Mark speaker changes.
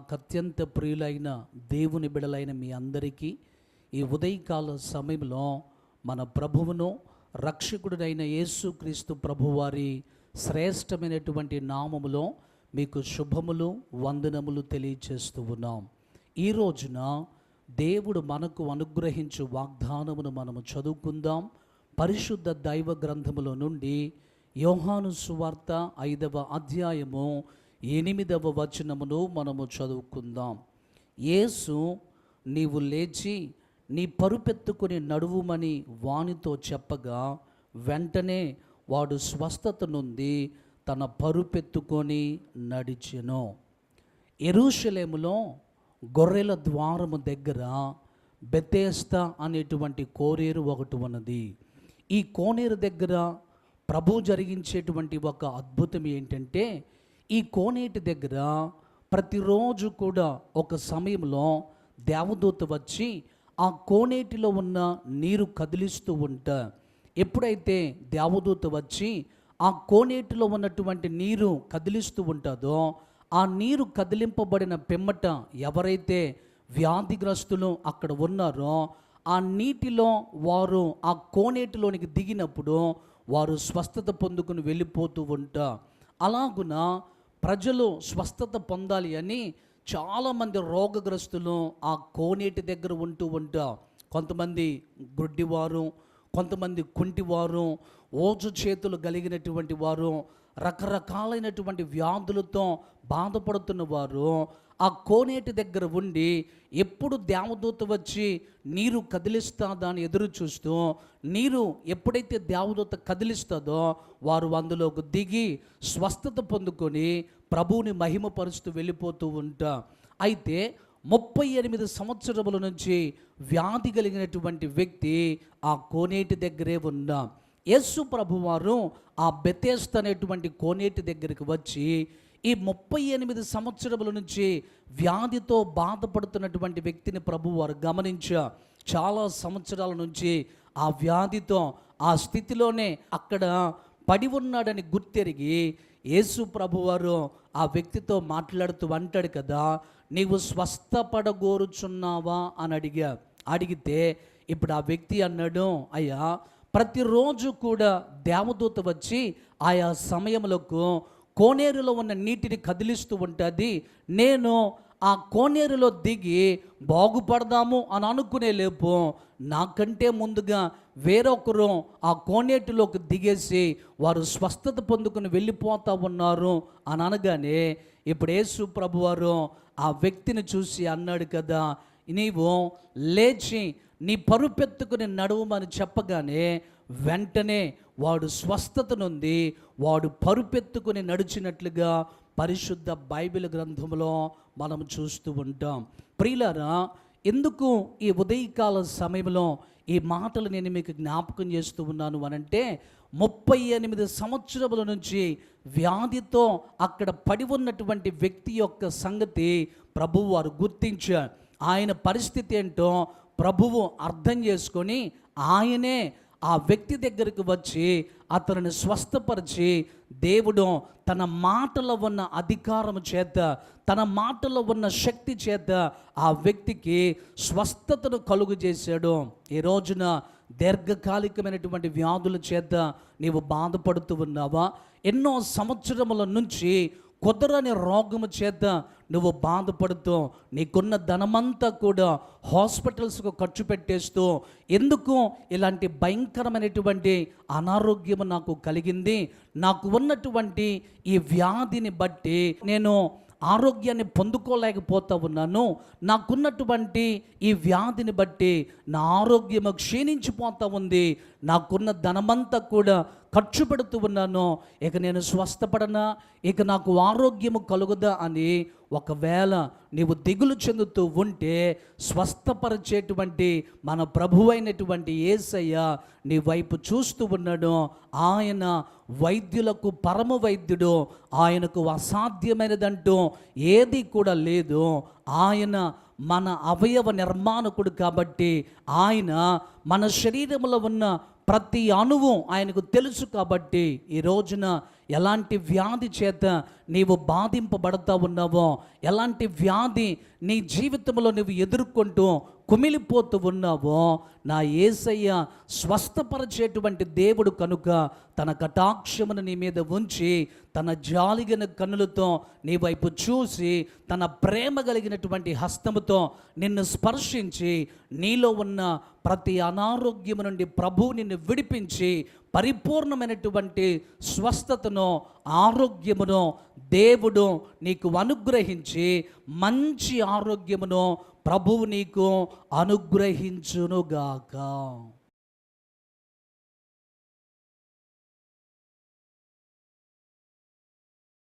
Speaker 1: నాకు అత్యంత ప్రియులైన దేవుని బిడలైన మీ అందరికీ ఈ ఉదయకాల సమయంలో మన ప్రభువును రక్షకుడునైన యేసుక్రీస్తు ప్రభువారి శ్రేష్టమైనటువంటి నామములో మీకు శుభములు వందనములు తెలియచేస్తూ ఉన్నాం. ఈ రోజున దేవుడు మనకు అనుగ్రహించు వాగ్దానమును మనము చదువుకుందాం. పరిశుద్ధ దైవ గ్రంథములో నుండి యోహాను సువార్త ఐదవ అధ్యాయము ఎనిమిదవ వచనమును మనము చదువుకుందాం. యేసు నీవు లేచి నీ పరుపెత్తుకుని నడువుమని వానితో చెప్పగా వెంటనే వాడు స్వస్థత నుండి తన పరుపెత్తుకొని నడిచెను. ఎరుషలేములో గొర్రెల ద్వారము దగ్గర బెతేస్తా అనేటువంటి కోనేరు ఒకటి ఉన్నది. ఈ కోనేరు దగ్గర ప్రభు జరిగించేటువంటి ఒక అద్భుతం ఏంటంటే ఈ కోనేటి దగ్గర ప్రతిరోజు కూడా ఒక సమయంలో దేవదూత వచ్చి ఆ కోనేటిలో ఉన్న నీరు కదిలిస్తూ ఉంటా. ఎప్పుడైతే దేవదూత వచ్చి ఆ కోనేటిలో ఉన్నటువంటి నీరు కదిలిస్తూ ఉంటుందో ఆ నీరు కదిలింపబడిన పిమ్మట ఎవరైతే వ్యాధిగ్రస్తులు అక్కడ ఉన్నారో ఆ నీటిలో వారు ఆ కోనేటిలోనికి దిగినప్పుడు వారు స్వస్థత పొందుకుని వెళ్ళిపోతూ ఉంటా. అలాగున ప్రజలు స్వస్థత పొందాలి అని చాలామంది రోగగ్రస్తులు ఆ కోనేటి దగ్గర ఉంటూ ఉంటా. కొంతమంది గుడ్డివారు కొంతమంది కుంటివారు ఓజు చేతులు కలిగినటువంటి వారు రకరకాలైనటువంటి వ్యాధులతో బాధపడుతున్న వారు ఆ కోనేటి దగ్గర ఉండి ఎప్పుడు దేవదూత వచ్చి నీరు కదిలిస్తాదా అని ఎదురు చూస్తూ నీరు ఎప్పుడైతే దేవదూత కదిలిస్తుందో వారు అందులోకి దిగి స్వస్థత పొందుకొని ప్రభువుని మహిమపరుస్తూ వెళ్ళిపోతూ ఉంటా. అయితే ముప్పై ఎనిమిది సంవత్సరముల నుంచి వ్యాధి కలిగినటువంటి వ్యక్తి ఆ కోనేటి దగ్గరే ఉన్నా. యేసు ప్రభువారు ఆ బెతేస్త్ అనేటువంటి కోనేటి దగ్గరికి వచ్చి ఈ ముప్పై ఎనిమిది సంవత్సరముల నుంచి వ్యాధితో బాధపడుతున్నటువంటి వ్యక్తిని ప్రభువారు గమనించా. చాలా సంవత్సరాల నుంచి ఆ వ్యాధితో ఆ స్థితిలోనే అక్కడ పడి ఉన్నాడని గుర్తెరిగి యేసు ప్రభువారు ఆ వ్యక్తితో మాట్లాడుతూ అంటాడు కదా నీవు స్వస్థపడగోరుచున్నావా? అని అడిగా. అడిగితే ఇప్పుడు ఆ వ్యక్తి అన్నాడు అయ్యా ప్రతిరోజు కూడా దేవదూత వచ్చి ఆయా సమయములకు కోనేరులో ఉన్న నీటిని కదిలిస్తూ ఉంటుంది. నేను ఆ కోనేరులో దిగి బాగుపడదాము అని అనుకునే లేపు నాకంటే ముందుగా వేరొకరు ఆ కోనేటిలోకి దిగేసి వారు స్వస్థత పొందుకుని వెళ్ళిపోతా ఉన్నారు అని అనగానే ఇప్పుడు యేసు ప్రభువారు ఆ వ్యక్తిని చూసి అన్నాడు కదా నీవు లేచి నీ పరుపెత్తుకుని నడువమని చెప్పగానే వెంటనే వాడు స్వస్థత నుండి వాడు పరుపెత్తుకుని నడిచినట్లుగా పరిశుద్ధ బైబిల్ గ్రంథంలో మనం చూస్తూ ఉంటాం. ప్రియులారా ఎందుకు ఈ ఉదయకాల సమయంలో ఈ మాటలు నేను మీకు జ్ఞాపకం చేస్తూ ఉన్నాను అనంటే ముప్పై ఎనిమిది సంవత్సరముల నుంచి వ్యాధితో అక్కడ పడి ఉన్నటువంటి వ్యక్తి యొక్క సంగతి ప్రభువు వారు గుర్తించారు. ఆయన పరిస్థితి ఏంటో ప్రభువు అర్థం చేసుకొని ఆయనే ఆ వ్యక్తి దగ్గరికి వచ్చి అతనిని స్వస్థపరిచి దేవుడు తన మాటలో ఉన్న అధికారం చేత తన మాటలో ఉన్న శక్తి చేత ఆ వ్యక్తికి స్వస్థతను కలుగు చేశాడు. ఈ రోజున దీర్ఘకాలికమైనటువంటి వ్యాధుల చేత నీవు బాధపడుతూ ఉన్నావా? ఎన్నో సంవత్సరముల నుంచి కుదరని రోగము చేత నువ్వు బాధపడుతూ నీకున్న ధనమంతా కూడా హాస్పిటల్స్కు ఖర్చు పెట్టేస్తూ ఎందుకు ఇలాంటి భయంకరమైనటువంటి అనారోగ్యము నాకు కలిగింది? నాకు ఉన్నటువంటి ఈ వ్యాధిని బట్టి నేను ఆరోగ్యాన్ని పొందుకోలేకపోతా ఉన్నాను. నాకున్నటువంటి ఈ వ్యాధిని బట్టి నా ఆరోగ్యము క్షీణించిపోతూ ఉంది. నాకున్న ధనమంతా కూడా ఖర్చు పెడుతూ ఉన్నాను ఇక నేను స్వస్థపడనా? ఇక నాకు ఆరోగ్యము కలుగుదా అని ఒకవేళ నీవు దిగులు చెందుతూ ఉంటే స్వస్థపరిచేటువంటి మన ప్రభువైనటువంటి ఏసయ్య నీ వైపు చూస్తూ ఉన్నాడు ఆయన వైద్యులకు పరమ వైద్యుడు ఆయనకు అసాధ్యమైనదంటూ ఏది కూడా లేదు. ఆయన మన అవయవ నిర్మాణకుడు కాబట్టి ఆయన మన శరీరంలో ఉన్న ప్రతి అణువు ఆయనకు తెలుసు కాబట్టి ఈ రోజున ఎలాంటి వ్యాధి చేత నీవు బాధింపబడతా ఉన్నావో ఎలాంటి వ్యాధి నీ జీవితంలో నువ్వు ఎదుర్కొంటూ కుమిలిపోతూ ఉన్నావో నా ఏసయ్య స్వస్థపరిచేటువంటి దేవుడు కనుక తన కటాక్షమును నీ మీద ఉంచి తన జాలిగిన కన్నులతో నీ వైపు చూసి తన ప్రేమ కలిగినటువంటి హస్తముతో నిన్ను స్పర్శించి నీలో ఉన్న ప్రతి అనారోగ్యము నుండి ప్రభు నిన్ను విడిపించి పరిపూర్ణమైనటువంటి స్వస్థతను ఆరోగ్యమును దేవుడు నీకు అనుగ్రహించి మంచి ఆరోగ్యమును ప్రభువు నీకు అనుగ్రహించునుగాక.